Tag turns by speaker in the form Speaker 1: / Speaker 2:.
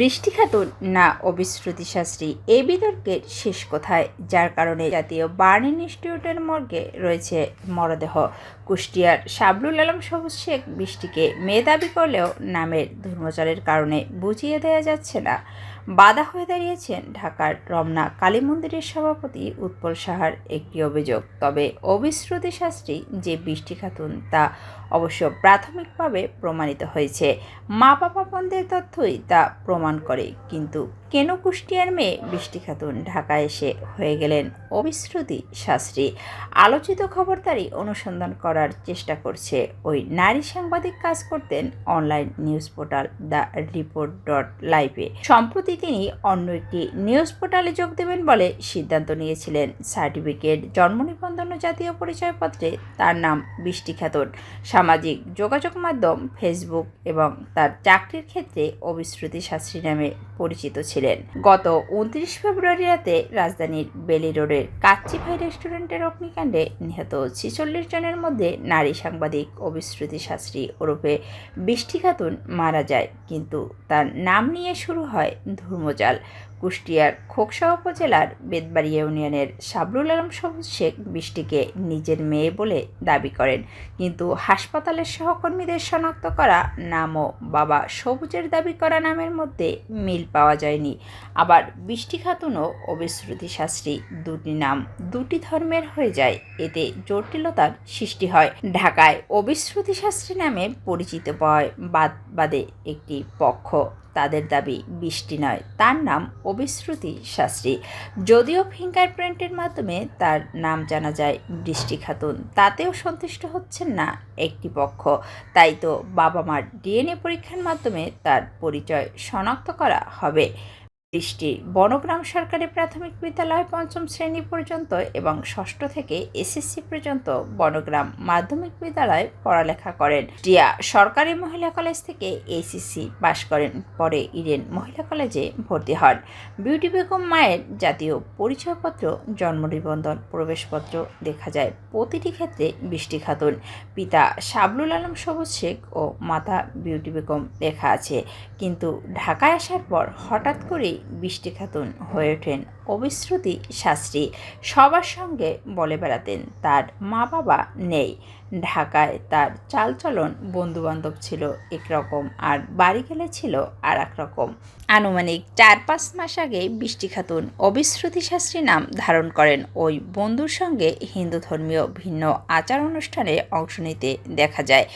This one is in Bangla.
Speaker 1: বৃষ্টি খাতুন না অবিশ্রুতি শাস্ত্রী এই বিতর্কের শেষ কোথায়? যার কারণে জাতীয় বার্ন ইনস্টিটিউটের মর্গে রয়েছে মরদেহ। কুষ্টিয়ার শাবলুল আলম সবুজ শেখ বৃষ্টিকে মেধাবী করলেও নামের ধর্মচারের কারণে বুঝিয়ে দেওয়া যাচ্ছে না। বাধা হয়ে দাঁড়িয়েছেন ঢাকার রমনা কালী মন্দিরের সভাপতি উৎপল সাহার একটি অভিযোগ। তবে অবিশ্রুতি শাস্ত্রী যে বৃষ্টি খাতুন তা অবশ্য প্রাথমিকভাবে প্রমাণিত হয়েছে। মা বাবা বন্ধের তথ্যই তা প্রমাণ করে, কিন্তু কেন কুষ্টিয়ার মেয়ে বৃষ্টি খাতুন ঢাকায় এসে হয়ে গেলেন অবিশ্রুতি শাস্ত্রী? আলোচিত খবরদারি অনুসন্ধান করার চেষ্টা করছে ওই নারী সাংবাদিক কাজ করতেন online news portal the report dot লাইভে। সম্প্রতি তিনি অন্য একটি নিউজ পোর্টালে যোগ দেবেন বলে সিদ্ধান্ত নিয়েছিলেন। সার্টিফিকেট, জন্ম নিবন্ধন জাতীয় পরিচয়পত্রে তার নাম বৃষ্টি খাতুন। সামাজিক যোগাযোগ মাধ্যম, ফেসবুক এবং তার চাকরির ক্ষেত্রে অবিশ্রুতি শাস্ত্রী নামে পরিচিত ছিলেন গত উনত্রিশ ফেব্রুয়ারি রাতে রাজধানীর বেলি রোডের কাচ্চিভাই রেস্টুরেন্টের অগ্নিকাণ্ডে নিহত ছিচল্লিশ জনের মধ্যে নারী সাংবাদিক অবিশ্রুতি শাস্ত্রী ওরূপে বৃষ্টি খাতুন মারা যায়। কিন্তু তার নাম নিয়ে শুরু হয় ধর্মজাল কুষ্টিয়ার খোকসা উপজেলার বেদবাড়ি ইউনিয়নের সাবরুল আলম সবুজ শেখ বৃষ্টিকে নিজের মেয়ে বলে দাবি করেন। কিন্তু হাসপাতালের সহকর্মীদের শনাক্ত করা নাম ও বাবা সবুজের দাবি করা নামের মধ্যে মিল পাওয়া যায়নি। আবার বৃষ্টি খাতুনও অবিশ্রুতি শাস্ত্রী দুটি নাম দুটি ধর্মের হয়ে যায়, এতে জটিলতার সৃষ্টি হয়। ঢাকায় অবিশ্রুতি শাস্ত্রী নামে পরিচিত পায় বাদ বাদে একটি পক্ষ তাদের দাবি বৃষ্টি নয়। তার নাম অবিশ্রুতি শাস্ত্রী। যদিও ফিঙ্গারপ্রিন্টের মাধ্যমে তার নাম জানা যায় বৃষ্টি খাতুন, তাতেও সন্তুষ্ট হচ্ছেন না একটি পক্ষ। তাই তো বাবা মার ডিএনএ পরীক্ষার মাধ্যমে তার পরিচয় শনাক্ত করা হবে। বৃষ্টি বনগ্রাম সরকারি প্রাথমিক বিদ্যালয় পঞ্চম শ্রেণি পর্যন্ত এবং ষষ্ঠ থেকে এসএসসি পর্যন্ত বনগ্রাম মাধ্যমিক বিদ্যালয়ে পড়ালেখা করেন। টিয়া সরকারি মহিলা কলেজ থেকে এইচএসসি পাশ করেন, পরে ইডেন মহিলা কলেজে ভর্তি হন। বিউটি বেগম মায়ের জাতীয় পরিচয়পত্র, জন্ম নিবন্ধন, প্রবেশপত্র দেখা যায়। প্রতিটি ক্ষেত্রে বৃষ্টি খাতুন। পিতা শাবলুল আলম সবুজ শেখ ও মাতা বিউটি বেগম লেখা আছে। কিন্তু ঢাকায় আসার পর হঠাৎ করেই বৃষ্টি খাতুন হয়ে ওঠেন অবিশ্রুতি শাস্ত্রী। সবার সঙ্গে বলে বেড়াতেন, তার মা বাবা নেই। ঢাকায় তার চালচলন বন্ধুবান্ধব ছিল একরকম, আর বাড়ি গেলে ছিল আর রকম। আনুমানিক চার পাঁচ মাস আগে বৃষ্টি খাতুন অবিশ্রুতি শাস্ত্রী নাম ধারণ করেন। ওই বন্ধুর সঙ্গে হিন্দু ধর্মীয় ভিন্ন আচার অনুষ্ঠানে অংশ নিতে দেখা যায়।